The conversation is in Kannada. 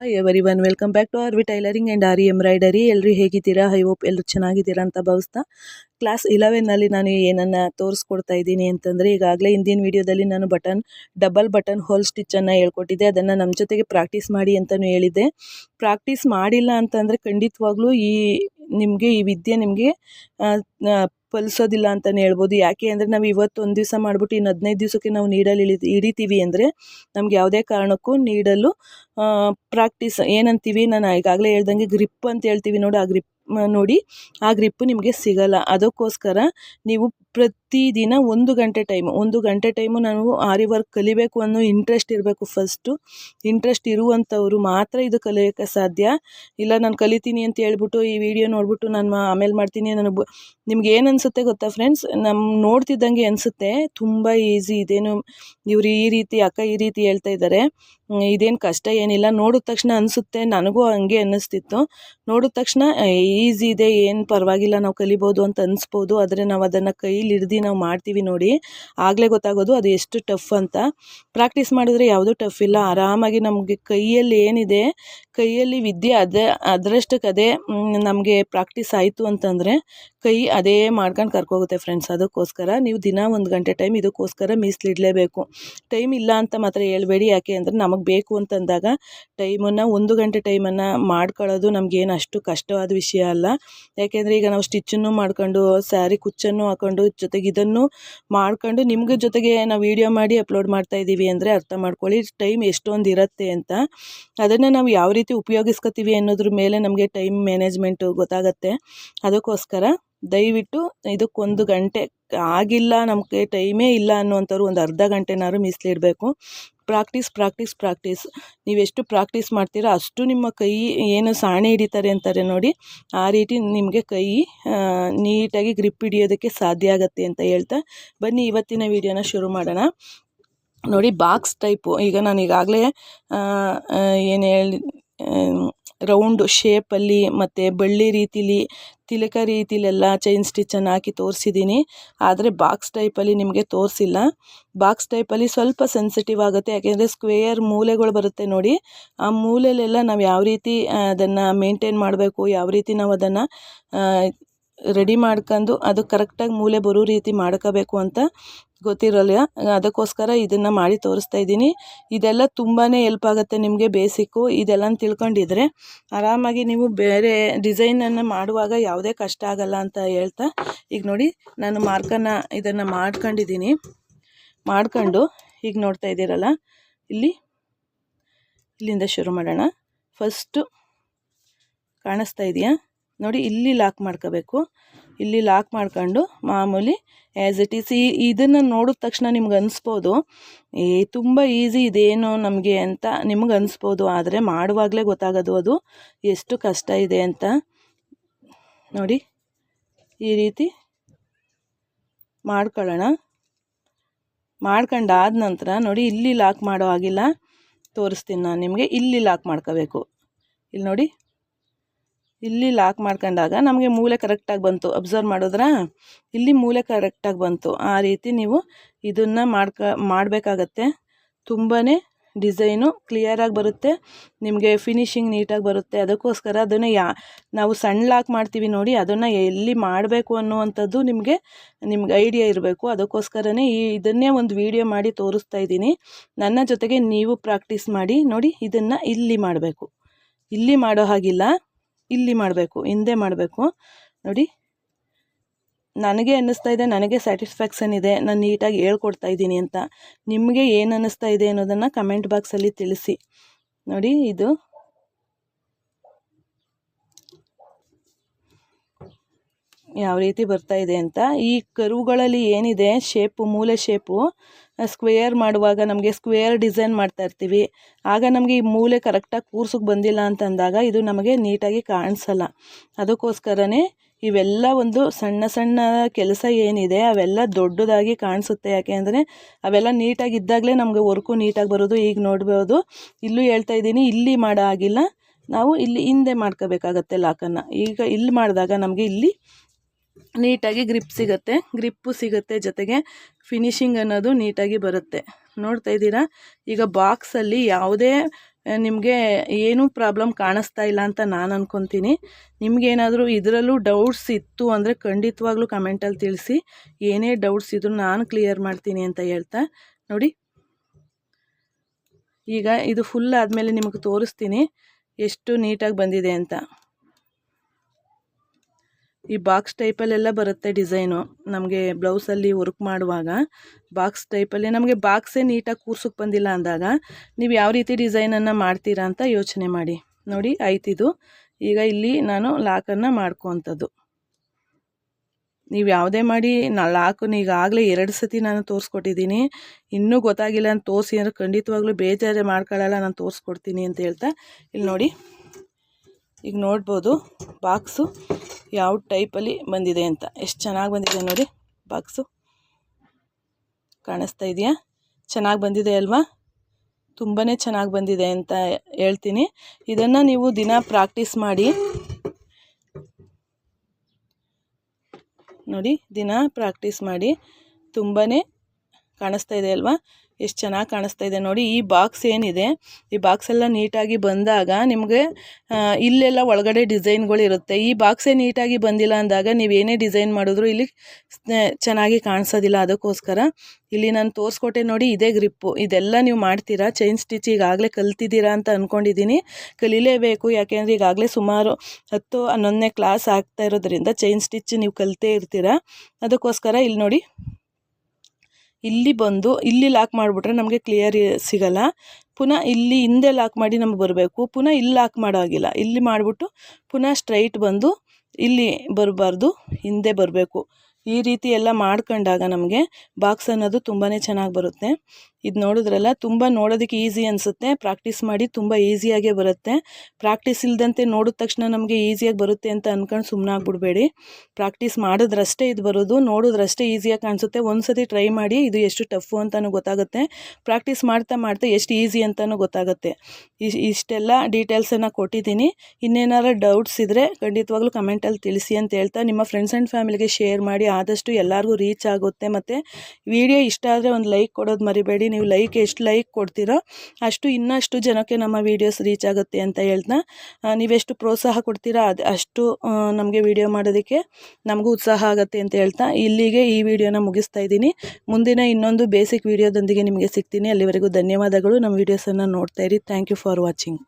Everyone welcome back to R V tailoring and R embroidery ಎಲ್ಲರೂ ಹೇಗಿದ್ದೀರಾ? ಐ ಹೋಪ್ ಎಲ್ಲರೂ ಚೆನ್ನಾಗಿದ್ದೀರಾ ಅಂತ ಭಾವಿಸ್ತಾ. ಕ್ಲಾಸ್ ಇಲೆವೆನ್ನಲ್ಲಿ ನಾನು ಏನನ್ನು ತೋರಿಸ್ಕೊಡ್ತಾ ಇದ್ದೀನಿ ಅಂತಂದರೆ, ಈಗಾಗಲೇ ಹಿಂದಿನ ವೀಡಿಯೋದಲ್ಲಿ ನಾನು ಬಟನ್ ಡಬಲ್ ಬಟನ್ ಹೋಲ್ ಸ್ಟಿಚ್ಚನ್ನು ಹೇಳ್ಕೊಟ್ಟಿದ್ದೆ. ಅದನ್ನು ನಮ್ಮ ಜೊತೆಗೆ ಪ್ರಾಕ್ಟೀಸ್ ಮಾಡಿ ಅಂತಲೂ ಹೇಳಿದ್ದೆ. ಪ್ರಾಕ್ಟೀಸ್ ಮಾಡಿಲ್ಲ ಅಂತಂದರೆ ಖಂಡಿತವಾಗ್ಲೂ ಈ ನಿಮಗೆ, ಈ ವಿದ್ಯೆ ನಿಮಗೆ ಫಲಿಸೋದಿಲ್ಲ ಅಂತಲೇ ಹೇಳ್ಬೋದು. ಯಾಕೆ ಅಂದರೆ ನಾವು ಇವತ್ತು ಒಂದು ದಿವಸ ಮಾಡಿಬಿಟ್ಟು ಇನ್ನು ಹದಿನೈದು ದಿವಸಕ್ಕೆ ನಾವು ನೀಡಲು ಇಳಿ ಹಿಡಿತೀವಿ ಅಂದರೆ ನಮ್ಗೆ ಯಾವುದೇ ಕಾರಣಕ್ಕೂ ನೀಡಲು ಪ್ರಾಕ್ಟೀಸ್ ಏನಂತೀವಿ? ನಾನು ಈಗಾಗಲೇ ಹೇಳ್ದಂಗೆ ಗ್ರಿಪ್ ಅಂತ ಹೇಳ್ತೀವಿ ನೋಡಿ. ಆ ಗ್ರಿಪ್ ನೋಡಿ, ಆ ಗ್ರಿಪ್ಪು ನಿಮಗೆ ಸಿಗಲ್ಲ. ಅದಕ್ಕೋಸ್ಕರ ನೀವು ಪ್ರತಿದಿನ ಒಂದು ಗಂಟೆ ಟೈಮು ಒಂದು ಗಂಟೆ ಟೈಮು ನಾನು ಆರಿ ವರ್ಕ್ ಕಲಿಬೇಕು ಅನ್ನೋ ಇಂಟ್ರೆಸ್ಟ್ ಇರಬೇಕು ಫಸ್ಟು ಇಂಟ್ರೆಸ್ಟ್ ಇರುವಂಥವ್ರು ಮಾತ್ರ ಇದು ಕಲಿಯೋಕ್ಕೆ ಸಾಧ್ಯ. ಇಲ್ಲ ನಾನು ಕಲಿತೀನಿ ಅಂತ ಹೇಳ್ಬಿಟ್ಟು ಈ ವಿಡಿಯೋ ನೋಡಿಬಿಟ್ಟು ನಾನು ಆಮೇಲೆ ಮಾಡ್ತೀನಿ ನನಗೆ ನಿಮ್ಗೆ ಏನು ಅನಿಸುತ್ತೆ ಗೊತ್ತಾ ಫ್ರೆಂಡ್ಸ್ ನಮ್ಮ ನೋಡ್ತಿದ್ದಂಗೆ ಅನಿಸುತ್ತೆ. ತುಂಬ ಈಸಿ ಇದೇನು ಇವರು ಈ ರೀತಿ, ಅಕ್ಕ ಈ ರೀತಿ ಹೇಳ್ತಾ ಇದ್ದಾರೆ ಇದೇನು ಕಷ್ಟ ಏನಿಲ್ಲ. ನೋಡಿದ ತಕ್ಷಣ ಅನಿಸುತ್ತೆ. ನನಗೂ ಹಂಗೆ ಅನ್ನಿಸ್ತಿತ್ತು. ನೋಡಿದ ತಕ್ಷಣ ಈಸಿ ಇದೆ. ಏನು ಪರವಾಗಿಲ್ಲ. ನಾವು ಕಲಿಬೋದು ಅಂತ ಅನಿಸ್ಬೋದು. ಆದರೆ ನಾವು ಅದನ್ನು ಕೈಲಿ ಹಿಡ್ದು ನಾವು ಮಾಡ್ತೀವಿ ನೋಡಿ, ಆಗಲೇ ಗೊತ್ತಾಗೋದು ಅದು ಎಷ್ಟು ಟಫ್ ಅಂತ. ಪ್ರಾಕ್ಟೀಸ್ ಮಾಡಿದ್ರೆ ಯಾವುದೂ ಟಫ್ ಇಲ್ಲ, ಆರಾಮಾಗಿ ನಮಗೆ ಕೈಯಲ್ಲಿ ಏನಿದೆ ಕೈಯಲ್ಲಿ ವಿದ್ಯೆ ಅದೇ ಅದರಷ್ಟಕ್ಕೆ ಅದೇ ನಮಗೆ ಪ್ರಾಕ್ಟೀಸ್ ಆಯಿತು ಅಂತಂದರೆ ಕೈ ಅದೇ ಮಾಡ್ಕೊಂಡು ಕರ್ಕೋಗುತ್ತೆ ಫ್ರೆಂಡ್ಸ್ ಅದಕ್ಕೋಸ್ಕರ ನೀವು ದಿನ ಒಂದು ಗಂಟೆ ಟೈಮ್ ಇದಕ್ಕೋಸ್ಕರ ಮೀಸಲಿಡಲೇಬೇಕು. ಟೈಮ್ ಇಲ್ಲ ಅಂತ ಮಾತ್ರ ಹೇಳ್ಬೇಡಿ. ಯಾಕೆ ಅಂದರೆ ನಮಗೆ ಬೇಕು ಅಂತಂದಾಗ ಟೈಮನ್ನು ಒಂದು ಗಂಟೆ ಟೈಮನ್ನು ಮಾಡ್ಕೊಳ್ಳೋದು ನಮಗೇನು ಅಷ್ಟು ಕಷ್ಟವಾದ ವಿಷಯ ಅಲ್ಲ. ಯಾಕೆಂದರೆ ಈಗ ನಾವು ಸ್ಟಿಚ್ಚನ್ನು ಮಾಡ್ಕೊಂಡು ಸ್ಯಾರಿ ಕುಚ್ಚನ್ನು ಹಾಕೊಂಡು ಜೊತೆಗೆ ಇದನ್ನು ಮಾಡ್ಕೊಂಡು ನಿಮ್ಗೆ ಜೊತೆಗೆ ನಾವು ವೀಡಿಯೋ ಮಾಡಿ ಅಪ್ಲೋಡ್ ಮಾಡ್ತಾ ಇದ್ದೀವಿ ಅಂದರೆ ಅರ್ಥ ಮಾಡ್ಕೊಳ್ಳಿ ಟೈಮ್ ಎಷ್ಟೊಂದು ಇರುತ್ತೆ ಅಂತ. ಅದನ್ನು ನಾವು ಯಾವ ರೀತಿ ಉಪಯೋಗಿಸ್ಕೊತೀವಿ ಅನ್ನೋದ್ರ ಮೇಲೆ ನಮಗೆ ಟೈಮ್ ಮ್ಯಾನೇಜ್ಮೆಂಟು ಗೊತ್ತಾಗತ್ತೆ. ಅದಕ್ಕೋಸ್ಕರ ದಯವಿಟ್ಟು ಇದಕ್ಕೊಂದು ಗಂಟೆ ಆಗಿಲ್ಲ, ನಮಗೆ ಟೈಮೇ ಇಲ್ಲ ಅನ್ನುವಂಥವ್ರು ಒಂದು ಅರ್ಧ ಗಂಟೆನಾದ್ರು ಮೀಸಲಿಡಬೇಕು. ಪ್ರಾಕ್ಟೀಸ್ ಪ್ರಾಕ್ಟೀಸ್ ಪ್ರಾಕ್ಟೀಸ್ ನೀವೆಷ್ಟು ಪ್ರಾಕ್ಟೀಸ್ ಮಾಡ್ತೀರೋ ಅಷ್ಟು ನಿಮ್ಮ ಕೈ ಏನು ಸಾಣೆ ಹಿಡಿತಾರೆ ಅಂತಾರೆ ನೋಡಿ, ಆ ರೀತಿ ನಿಮಗೆ ಕೈ ನೀಟಾಗಿ ಗ್ರಿಪ್ ಹಿಡಿಯೋದಕ್ಕೆ ಸಾಧ್ಯ ಆಗುತ್ತೆ ಅಂತ ಹೇಳ್ತಾ ಬನ್ನಿ ಇವತ್ತಿನ ವಿಡಿಯೋನ ಶುರು ಮಾಡೋಣ. ನೋಡಿ ಬಾಕ್ಸ್ ಟೈಪು ಈಗ ನಾನು ಈಗಾಗಲೇ ಏನು ಹೇಳಿ ರೌಂಡು ಶೇಪಲ್ಲಿ ಮತ್ತು ಬಳ್ಳಿ ರೀತಿಲಿ, ತಿಲಕ ರೀತಿಲೆಲ್ಲ ಚೈನ್ ಸ್ಟಿಚ್ಚನ್ನು ಹಾಕಿ ತೋರಿಸಿದ್ದೀನಿ. ಆದರೆ ಬಾಕ್ಸ್ ಟೈಪಲ್ಲಿ ನಿಮಗೆ ತೋರಿಸಿಲ್ಲ. ಬಾಕ್ಸ್ ಟೈಪಲ್ಲಿ ಸ್ವಲ್ಪ ಸೆನ್ಸಿಟಿವ್ ಆಗುತ್ತೆ. ಯಾಕೆಂದರೆ ಸ್ಕ್ವೇಯರ್ ಮೂಲೆಗಳು ಬರುತ್ತೆ ನೋಡಿ. ಆ ಮೂಲೆಯಲ್ಲೆಲ್ಲ ನಾವು ಯಾವ ರೀತಿ ಅದನ್ನು ಮೇಂಟೈನ್ ಮಾಡಬೇಕು, ಯಾವ ರೀತಿ ನಾವು ಅದನ್ನು ರೆಡಿ ಮಾಡ್ಕೊಂಡು ಅದು ಕರೆಕ್ಟಾಗಿ ಮೂಲೆ ಬರೋ ರೀತಿ ಮಾಡ್ಕೋಬೇಕು ಅಂತ ಗೊತ್ತಿರಲ್ಲ ಅದಕ್ಕೋಸ್ಕರ ಇದನ್ನು ಮಾಡಿ ತೋರಿಸ್ತಾ ಇದ್ದೀನಿ. ಇದೆಲ್ಲ ತುಂಬಾ ಎಲ್ಪ್ ಆಗುತ್ತೆ ನಿಮಗೆ ಬೇಸಿಕ್ಕು ಇದೆಲ್ಲ ತಿಳ್ಕೊಂಡಿದ್ರೆ ಆರಾಮಾಗಿ ನೀವು ಬೇರೆ ಡಿಸೈನನ್ನು ಮಾಡುವಾಗ ಯಾವುದೇ ಕಷ್ಟ ಆಗಲ್ಲ ಅಂತ ಹೇಳ್ತಾ. ಈಗ ನೋಡಿ, ನಾನು ಮಾರ್ಕನ್ನು ಇದನ್ನು ಮಾಡ್ಕೊಂಡಿದ್ದೀನಿ. ಮಾಡ್ಕೊಂಡು ಈಗ ನೋಡ್ತಾ ಇದ್ದೀರಲ್ಲ, ಇಲ್ಲಿ, ಇಲ್ಲಿಂದ ಶುರು ಮಾಡೋಣ. ಫಸ್ಟು ಕಾಣಿಸ್ತಾ ಇದೆಯಾ? ನೋಡಿ ಇಲ್ಲಿ ಲಾಕ್ ಮಾಡ್ಕೋಬೇಕು. ಇಲ್ಲಿ ಲಾಕ್ ಮಾಡ್ಕೊಂಡು ಮಾಮೂಲಿ ಆ್ಯಸ್ ಇಟ್ ಈಸ್ ಈ ಇದನ್ನು ನೋಡಿದ ತಕ್ಷಣ ನಿಮ್ಗೆ ಅನಿಸ್ಬೋದು, ಏ, ತುಂಬ ಈಸಿ ಇದೇನು ನಮಗೆ ಅಂತ ನಿಮ್ಗೆ ಅನಿಸ್ಬೋದು, ಆದರೆ ಮಾಡುವಾಗಲೇ ಗೊತ್ತಾಗೋದು ಅದು ಎಷ್ಟು ಕಷ್ಟ ಇದೆ ಅಂತ. ನೋಡಿ, ಈ ರೀತಿ ಮಾಡ್ಕೊಳ್ಳೋಣ. ಮಾಡ್ಕೊಂಡಾದ ನಂತರ ನೋಡಿ ಇಲ್ಲಿ ಲಾಕ್ ಮಾಡೋ ಆಗಿಲ್ಲ ತೋರಿಸ್ತೀನಿ ನಾನು ನಿಮಗೆ. ಇಲ್ಲಿ ಲಾಕ್ ಮಾಡ್ಕೋಬೇಕು. ಇಲ್ಲಿ ನೋಡಿ. ಇಲ್ಲಿ ಲಾಕ್ ಮಾಡ್ಕೊಂಡಾಗ ನಮಗೆ ಮೂಲೆ ಕರೆಕ್ಟಾಗಿ ಬಂತು. ಅಬ್ಸರ್ವ್ ಮಾಡಿದ್ರಾ? ಇಲ್ಲಿ ಮೂಲೆ ಕರೆಕ್ಟಾಗಿ ಬಂತು. ಆ ರೀತಿ ನೀವು ಇದನ್ನು ಮಾಡ್ಕ, ಮಾಡಬೇಕಾಗತ್ತೆ. ತುಂಬಾ ಡಿಸೈನು ಕ್ಲಿಯರಾಗಿ ಬರುತ್ತೆ. ನಿಮಗೆ ಫಿನಿಶಿಂಗ್ ನೀಟಾಗಿ ಬರುತ್ತೆ. ಅದಕ್ಕೋಸ್ಕರ ಅದನ್ನು ಯಾ, ನಾವು ಸಣ್ಣ ಲಾಕ್ ಮಾಡ್ತೀವಿ ನೋಡಿ, ಅದನ್ನು ಎಲ್ಲಿ ಮಾಡಬೇಕು ಅನ್ನುವಂಥದ್ದು ನಿಮಗೆ, ನಿಮ್ಗೆ ಐಡಿಯಾ ಇರಬೇಕು. ಅದಕ್ಕೋಸ್ಕರನೇ ಈ, ಇದನ್ನೇ ಒಂದು ವಿಡಿಯೋ ಮಾಡಿ ತೋರಿಸ್ತಾ ಇದ್ದೀನಿ. ನನ್ನ ಜೊತೆಗೆ ನೀವು ಪ್ರಾಕ್ಟೀಸ್ ಮಾಡಿ ನೋಡಿ, ಇದನ್ನು ಇಲ್ಲಿ ಮಾಡಬೇಕು. ಇಲ್ಲಿ ಮಾಡೋ ಹಾಗಿಲ್ಲ. ಇಲ್ಲಿ ಮಾಡಬೇಕು, ಹಿಂದೆ ಮಾಡಬೇಕು. ನೋಡಿ. ನನಗೆ ಅನ್ನಿಸ್ತಾ ಇದೆ, ನನಗೆ ಸ್ಯಾಟಿಸ್ಫ್ಯಾಕ್ಷನ್ ಇದೆ, ನಾನು ನೀಟಾಗಿ ಹೇಳ್ಕೊಡ್ತಾ ಇದ್ದೀನಿ ಅಂತ. ನಿಮಗೆ ಏನು ಅನ್ನಿಸ್ತಾ ಇದೆ ಅನ್ನೋದನ್ನು ಕಮೆಂಟ್ ಬಾಕ್ಸಲ್ಲಿ ತಿಳಿಸಿ. ನೋಡಿ, ಇದು ಯಾವ ರೀತಿ ಬರ್ತಾ ಇದೆ ಅಂತ. ಈ ಕರುಗಳಲ್ಲಿ ಏನಿದೆ ಶೇಪು ಮೂಲೆ ಶೇಪು ಸ್ಕ್ವೇರ್ ಮಾಡುವಾಗ ನಮಗೆ ಸ್ಕ್ವೇರ್ ಡಿಸೈನ್ ಮಾಡ್ತಾ ಇರ್ತೀವಿ. ಆಗ ನಮಗೆ ಈ ಮೂಲೆ ಕರೆಕ್ಟಾಗಿ ಕೂರ್ಸಕ್ಕೆ ಬಂದಿಲ್ಲ ಅಂತಂದಾಗ ಇದು ನಮಗೆ ನೀಟಾಗಿ ಕಾಣಿಸಲ್ಲ. ಅದಕ್ಕೋಸ್ಕರನೇ ಇವೆಲ್ಲ ಒಂದು ಸಣ್ಣ ಸಣ್ಣ ಕೆಲಸ ಏನಿದೆ, ಅವೆಲ್ಲ ದೊಡ್ಡದಾಗಿ ಕಾಣಿಸುತ್ತೆ. ಯಾಕೆ ಅಂದರೆ ಅವೆಲ್ಲ ನೀಟಾಗಿ ಇದ್ದಾಗಲೇ ನಮಗೆ ವರ್ಕು ನೀಟಾಗಿ ಬರೋದು, ಈಗ ನೋಡ್ಬೋದು. ಇಲ್ಲೂ ಹೇಳ್ತಾ ಇದ್ದೀನಿ, ಇಲ್ಲಿ ಮಾಡೋ ಆಗಿಲ್ಲ ನಾವು ಇಲ್ಲಿ ಹಿಂದೆ ಮಾಡ್ಕೋಬೇಕಾಗತ್ತೆ ಲಾಕನ್ನು. ಈಗ ಇಲ್ಲಿ ಮಾಡಿದಾಗ ನಮಗೆ ಇಲ್ಲಿ ನೀಟಾಗಿ ಗ್ರಿಪ್ ಸಿಗುತ್ತೆ. ಗ್ರಿಪ್ಪು ಸಿಗುತ್ತೆ ಜೊತೆಗೆ ಫಿನಿಶಿಂಗ್ ಅನ್ನೋದು ನೀಟಾಗಿ ಬರುತ್ತೆ. ನೋಡ್ತಾ ಇದ್ದೀರಾ? ಈಗ ಬಾಕ್ಸಲ್ಲಿ ಯಾವುದೇ ನಿಮಗೆ ಏನೂ ಪ್ರಾಬ್ಲಮ್ ಕಾಣಿಸ್ತಾ ಇಲ್ಲ ಅಂತ ನಾನು ಅಂದ್ಕೊತೀನಿ ನಿಮಗೇನಾದರೂ ಇದರಲ್ಲೂ ಡೌಟ್ಸ್ ಇತ್ತು ಅಂದರೆ ಖಂಡಿತವಾಗ್ಲೂ ಕಮೆಂಟಲ್ಲಿ ತಿಳಿಸಿ. ಏನೇ ಡೌಟ್ಸ್ ಇದ್ರೂ ನಾನು ಕ್ಲಿಯರ್ ಮಾಡ್ತೀನಿ ಅಂತ ಹೇಳ್ತಾ. ನೋಡಿ. ಈಗ ಇದು ಫುಲ್ ಆದಮೇಲೆ ನಿಮಗೆ ತೋರಿಸ್ತೀನಿ. ಎಷ್ಟು ನೀಟಾಗಿ ಬಂದಿದೆ ಅಂತ. ಈ ಬಾಕ್ಸ್ ಟೈಪಲ್ಲೆಲ್ಲ ಬರುತ್ತೆ ಡಿಸೈನು ನಮಗೆ ಬ್ಲೌಸಲ್ಲಿ ವರ್ಕ್ ಮಾಡುವಾಗ ಬಾಕ್ಸ್ ಟೈಪಲ್ಲಿ ನಮಗೆ ಬಾಕ್ಸೇ ನೀಟಾಗಿ ಕೂರ್ಸೋಕ್ಕೆ ಬಂದಿಲ್ಲ ಅಂದಾಗ ನೀವು ಯಾವ ರೀತಿ ಡಿಸೈನನ್ನು ಮಾಡ್ತೀರಾ ಅಂತ ಯೋಚನೆ ಮಾಡಿ. ನೋಡಿ ಆಯ್ತಿದು ಈಗ ಇಲ್ಲಿ ನಾನು ಲಾಕನ್ನು ಮಾಡ್ಕೊವಂಥದ್ದು ನೀವು ಯಾವುದೇ ಮಾಡಿ ನಾ ಲಾಕನ್ನು ಈಗಾಗಲೇ ಎರಡು ಸತಿ ನಾನು ತೋರಿಸ್ಕೊಟ್ಟಿದ್ದೀನಿ. ಇನ್ನೂ ಗೊತ್ತಾಗಿಲ್ಲ ಅಂತ ತೋರಿಸಿ ಅಂದರೆ ಖಂಡಿತವಾಗ್ಲೂ ಬೇಜಾರೇ ಮಾಡ್ಕೊಳ್ಳಲ್ಲ ನಾನು ತೋರಿಸ್ಕೊಡ್ತೀನಿ ಅಂತ ಹೇಳ್ತಾ. ಇಲ್ಲಿ ನೋಡಿ. ಈಗ ನೋಡ್ಬೋದು ಬಾಕ್ಸು ಯಾವ ಟೈಪಲ್ಲಿ ಬಂದಿದೆ ಅಂತ. ಎಷ್ಟು ಚೆನ್ನಾಗಿ ಬಂದಿದೆ ನೋಡಿ ಬಾಕ್ಸು. ಕಾಣಿಸ್ತಾ ಇದೆಯಾ? ಚೆನ್ನಾಗಿ ಬಂದಿದೆ ಅಲ್ವಾ? ತುಂಬಾ ಚೆನ್ನಾಗಿ ಬಂದಿದೆ ಅಂತ ಹೇಳ್ತೀನಿ. ಇದನ್ನು ನೀವು ದಿನ ಪ್ರಾಕ್ಟೀಸ್ ಮಾಡಿ ನೋಡಿ ದಿನ ಪ್ರಾಕ್ಟೀಸ್ ಮಾಡಿ ತುಂಬಾ ಕಾಣಿಸ್ತಾ ಇದೆ ಅಲ್ವಾ? ಎಷ್ಟು ಚೆನ್ನಾಗಿ ಕಾಣಿಸ್ತಾ ಇದೆ ನೋಡಿ, ಈ ಬಾಕ್ಸ್ ಏನಿದೆ, ಈ ಬಾಕ್ಸ್ ಎಲ್ಲ ನೀಟಾಗಿ ಬಂದಾಗ ನಿಮಗೆ ಇಲ್ಲೆಲ್ಲ ಒಳಗಡೆ ಡಿಸೈನ್ಗಳು ಇರುತ್ತೆ. ಈ ಬಾಕ್ಸೇ ನೀಟಾಗಿ ಬಂದಿಲ್ಲ ಅಂದಾಗ ನೀವೇನೇ ಡಿಸೈನ್ ಮಾಡಿದ್ರು ಇಲ್ಲಿ ಚೆನ್ನಾಗಿ ಕಾಣಿಸೋದಿಲ್ಲ ಅದಕ್ಕೋಸ್ಕರ. ಇಲ್ಲಿ ನಾನು ತೋರಿಸ್ಕೊಟ್ಟೆ ನೋಡಿ, ಇದೇ ಗ್ರಿಪ್ಪು ಇದೆಲ್ಲ ನೀವು ಮಾಡ್ತೀರಾ? ಚೈನ್ ಸ್ಟಿಚ್ ಈಗಾಗಲೇ ಕಲ್ತಿದ್ದೀರಾ ಅಂತ ಅಂದ್ಕೊಂಡಿದ್ದೀನಿ ಕಲೀಲೇಬೇಕು, ಯಾಕೆಂದರೆ ಈಗಾಗಲೇ ಸುಮಾರು ಹತ್ತು, ಹನ್ನೊಂದನೇ ಕ್ಲಾಸ್ ಆಗ್ತಾ ಇರೋದ್ರಿಂದ ಚೈನ್ ಸ್ಟಿಚ್ ನೀವು ಕಲಿತೇ ಇರ್ತೀರಾ? ಅದಕ್ಕೋಸ್ಕರ ಇಲ್ಲಿ ನೋಡಿ ಇಲ್ಲಿ ಬಂದು ಇಲ್ಲಿ ಲಾಕ್ ಮಾಡಿಬಿಟ್ರೆ ನಮಗೆ ಕ್ಲಿಯರ್ ಸಿಗಲ್ಲ. ಪುನಃ ಇಲ್ಲಿ ಹಿಂದೆ ಲಾಕ್ ಮಾಡಿ ನಮ್ಗೆ ಬರಬೇಕು. ಪುನಃ ಇಲ್ಲಿ ಲಾಕ್ ಮಾಡೋ ಹಾಗಿಲ್ಲ ಇಲ್ಲಿ ಮಾಡಿಬಿಟ್ಟು ಪುನಃ ಸ್ಟ್ರೈಟ್ ಬಂದು ಇಲ್ಲಿ ಬರಬಾರ್ದು, ಹಿಂದೆ ಬರಬೇಕು. ಈ ರೀತಿ ಎಲ್ಲ ಮಾಡ್ಕೊಂಡಾಗ ನಮಗೆ ಬಾಕ್ಸ್ ಅನ್ನೋದು ತುಂಬಾ ಚೆನ್ನಾಗಿ ಬರುತ್ತೆ. ಇದು ನೋಡಿದ್ರಲ್ಲ ತುಂಬ ನೋಡೋದಕ್ಕೆ ಈಸಿ ಅನಿಸುತ್ತೆ. ಪ್ರಾಕ್ಟೀಸ್ ಮಾಡಿ ತುಂಬ ಈಸಿಯಾಗೇ ಬರುತ್ತೆ. ಪ್ರಾಕ್ಟೀಸ್ ಇಲ್ಲದಂತೆ ನೋಡಿದ ತಕ್ಷಣ ನಮಗೆ ಈಸಿಯಾಗಿ ಬರುತ್ತೆ ಅಂತ ಅಂದ್ಕೊಂಡು ಸುಮ್ಮನೆ ಆಗ್ಬಿಡ್ಬೇಡಿ. ಪ್ರಾಕ್ಟೀಸ್ ಮಾಡಿದ್ರಷ್ಟೇ ಇದು ಬರೋದು, ನೋಡಿದ್ರಷ್ಟೇ ಈಸಿಯಾಗಿ ಕಾಣಿಸುತ್ತೆ. ಒಂದು ಸತಿ ಟ್ರೈ ಮಾಡಿ ಇದು ಎಷ್ಟು ಟಫು ಅಂತಲೂ ಗೊತ್ತಾಗುತ್ತೆ. ಪ್ರಾಕ್ಟೀಸ್ ಮಾಡ್ತಾ ಮಾಡ್ತಾ ಎಷ್ಟು ಈಸಿ ಅಂತಲೂ ಗೊತ್ತಾಗುತ್ತೆ. ಇಷ್ಟೆಲ್ಲ ಡೀಟೇಲ್ಸನ್ನು ಕೊಟ್ಟಿದ್ದೀನಿ. ಇನ್ನೇನಾರು ಡೌಟ್ಸ್ ಇದ್ದರೆ ಖಂಡಿತವಾಗ್ಲೂ ಕಮೆಂಟಲ್ಲಿ ತಿಳಿಸಿ ಅಂತ ಹೇಳ್ತಾ, ನಿಮ್ಮ ಫ್ರೆಂಡ್ಸ್ ಆ್ಯಂಡ್ ಫ್ಯಾಮಿಲಿಗೆ ಶೇರ್ ಮಾಡಿ ಆದಷ್ಟು ಎಲ್ಲರಿಗೂ ರೀಚ್ ಆಗುತ್ತೆ. ಮತ್ತು ವಿಡಿಯೋ ಇಷ್ಟ ಆದರೆ ಒಂದು ಲೈಕ್ ಕೊಡೋದು ಮರಿಬೇಡಿ. ನೀವು ಲೈಕ್ ಎಷ್ಟು ಲೈಕ್ ಕೊಡ್ತೀರೋ ಅಷ್ಟು ಇನ್ನಷ್ಟು ಜನಕ್ಕೆ ನಮ್ಮ ವೀಡಿಯೋಸ್ ರೀಚ್ ಆಗುತ್ತೆ ಅಂತ ಹೇಳ್ತಾ ನೀವೆಷ್ಟು ಪ್ರೋತ್ಸಾಹ ಕೊಡ್ತೀರಾ ಅದು ಅಷ್ಟು ನಮಗೆ ವಿಡಿಯೋ ಮಾಡೋದಕ್ಕೆ ನಮಗೂ ಉತ್ಸಾಹ ಆಗುತ್ತೆ ಅಂತ ಹೇಳ್ತಾ ಇಲ್ಲಿಗೆ ಈ ವಿಡಿಯೋನ ಮುಗಿಸ್ತಾ ಇದ್ದೀನಿ. ಮುಂದಿನ ಇನ್ನೊಂದು ಬೇಸಿಕ್ ವಿಡಿಯೋದೊಂದಿಗೆ ನಿಮಗೆ ಸಿಗ್ತೀನಿ. ಅಲ್ಲಿವರೆಗೂ ಧನ್ಯವಾದಗಳು. ನಮ್ಮ ವೀಡಿಯೋಸನ್ನು ನೋಡ್ತಾ ಇರಿ. Thank you for watching